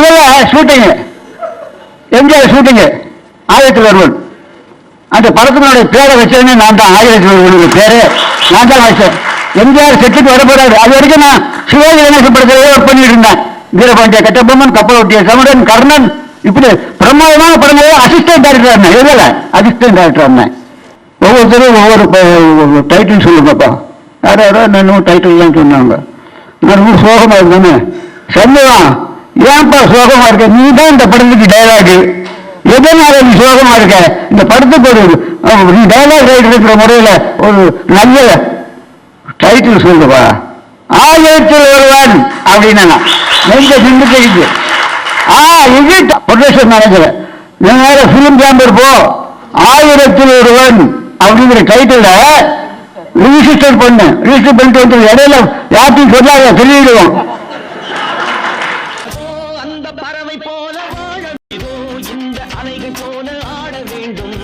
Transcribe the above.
முதல்ல shooting MGR shooting ஆயிரத்தி வருவன் அந்த படத்தினுடைய பேரை வச்சதுன்னு நான் தான். ஆயிரத்தி ஒருவனுடைய பேரு. நான் தான் வச்சேன். எம்ஜிஆர் செட்டுக்கு வரப்போறாரு அது வரைக்கும் நான் சிவாஜி கணேசன் படத்திலே ஒர்க் பண்ணிட்டு இருந்தேன். வீரபாண்டிய கட்டபொம்மன் கப்பல் ஒட்டிய சமுடன் கர்ணன் இப்படி பிரமாதமான படங்களே அசிஸ்டன்ட் டேரக்டர் இருந்தேன் எதில் அசிஸ்டன்ட் டேரக்டர் இருந்தேன் ஒவ்வொருத்தரும் ஒவ்வொரு டைட்டில் சொல்லுங்கப்பா யாரோ யாரோ இன்னும் டைட்டில்லாம் சொன்னாங்க. நான் ரொம்ப சோகமா இருந்தேன்னு சண்முகம் ஏன்பா சோகமா இருக்க? நீ தான் இந்த படத்துக்கு டைலாகு எதனால நீ சோகமா இருக்க? இந்த படத்துக்கு ஒரு நீ டைலாக் ரைட்டர் இருக்கிற முறையில ஒரு நல்ல டைட்டில் சொல்லுவா. ஆயிரத்தில் ஒருவன் அப்படின்னா நெஞ்ச நின்று ஆ இது ப்ரொடக்ஷன் மேனேஜர் நீ வேற ஃபிலிம் சேம்பர் போ. ஆயிரத்தில் ஒருவன் அப்படிங்கிற டைட்டில ரிஜிஸ்டர் பண்ணு. ரிஜிஸ்டர் பண்ணிட்டு வந்து இடையில யார்ட்டையும் சொல்லாத சொல்லிடுவோம். போல ஆட வேண்டும்.